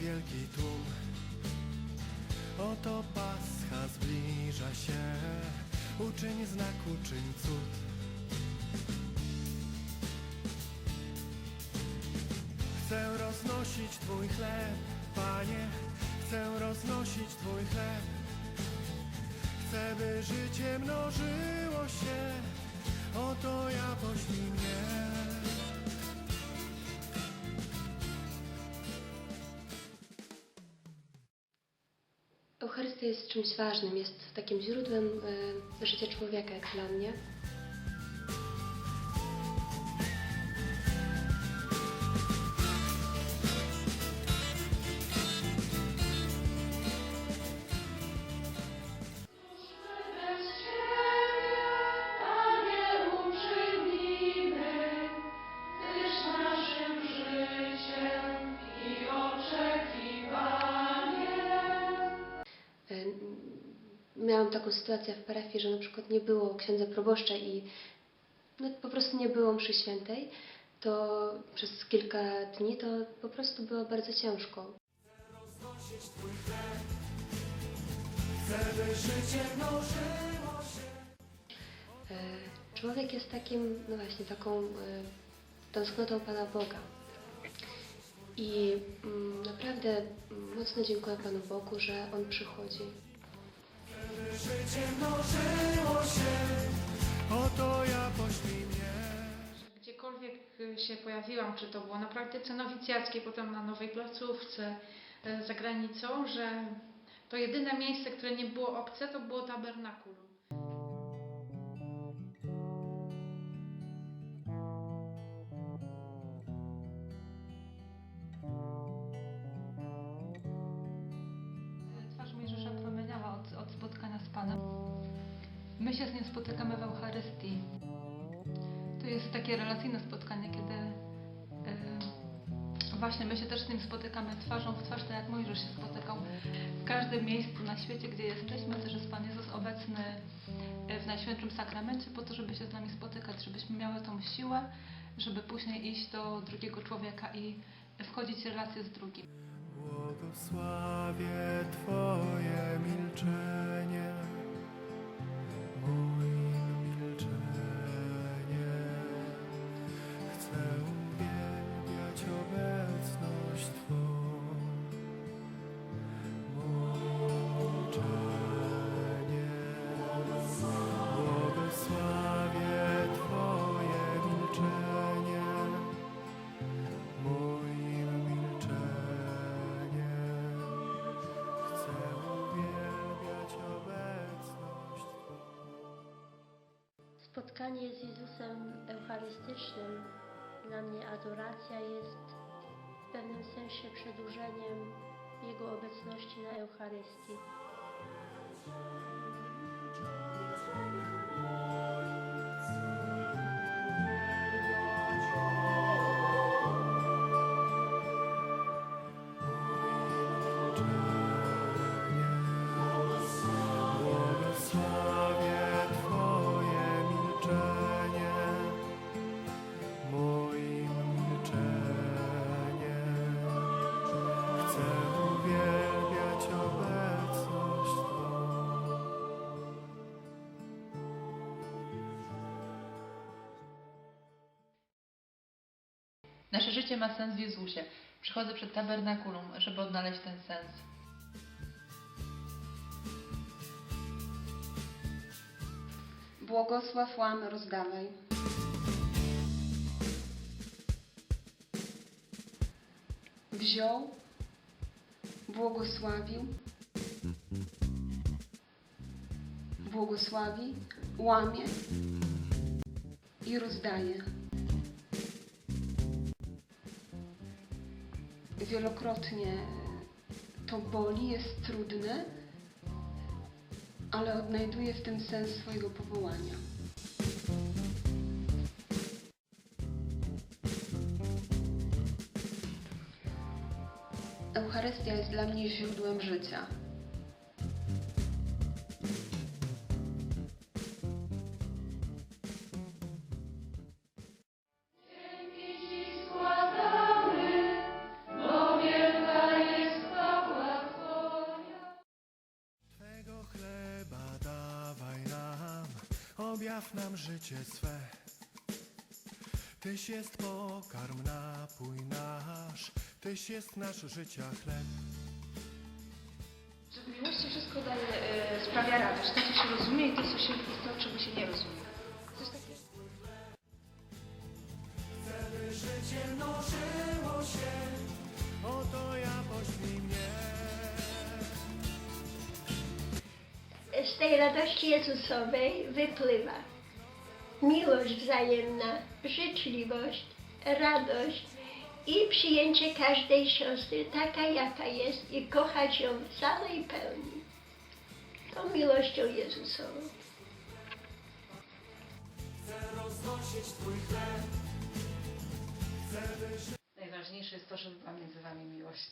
Wielki tłum. Oto Pascha zbliża się, uczyń znak, uczyń cud. Chcę roznosić Twój chleb, Panie, chcę roznosić Twój chleb. Chcę, by życie mnożyło się, oto ja poślij mnie. Eucharystia jest czymś ważnym, jest takim źródłem e, życia człowieka, jak dla mnie. Miałam taką sytuację w parafii, że na przykład nie było księdza proboszcza i no, po prostu nie było mszy świętej, to przez kilka dni to po prostu było bardzo ciężko. Chcę, by życie mnożyło się. Człowiek jest takim, no właśnie, taką e, tęsknotą Pana Boga. I mm, naprawdę mm, mocno dziękuję Panu Bogu, że On przychodzi. Życie mnożyło się, oto ja poślij mnie. Gdziekolwiek y, się pojawiłam, czy to było na praktyce nowicjackiej, potem na nowej placówce y, za granicą, że to jedyne miejsce, które nie było obce, to było tabernakulum. My się z Nim spotykamy w Eucharystii. To jest takie relacyjne spotkanie, kiedy e, właśnie my się też z Nim spotykamy twarzą w twarz, tak jak Mojżesz się spotykał. W każdym miejscu na świecie, gdzie jesteśmy, też jest Pan Jezus obecny e, w Najświętszym Sakramencie po to, żeby się z nami spotykać, żebyśmy miały tą siłę, żeby później iść do drugiego człowieka i wchodzić w relację z drugim. Błogosławię Twoje milczenie, obecność Twoje milczenie. Chcę uwielbiać obecność. Spotkanie z Jezusem Eucharystycznym, dla mnie adoracja jest w pewnym sensie przedłużeniem Jego obecności na Eucharystii. Nasze życie ma sens w Jezusie. Przychodzę przed tabernakulum, żeby odnaleźć ten sens. Błogosław łam rozdawaj. Wziął, błogosławił, błogosławi, łamie i rozdaje. Wielokrotnie to boli, jest trudne, ale odnajduje w tym sens swojego powołania. Eucharystia jest dla mnie źródłem życia. Daw nam życie swe. Tyś jest pokarm, napój nasz, Tyś jest nasz życia chleb. Że w miłości wszystko daje, e, sprawia radość. To, co się rozumie i to, co się, to czego się nie rozumie. Z tej radości Jezusowej wypływa miłość wzajemna, życzliwość, radość i przyjęcie każdej siostry taka, jaka jest i kochać ją w całej pełni. Tą miłością Jezusową. Najważniejsze jest to, żeby była między wami miłość.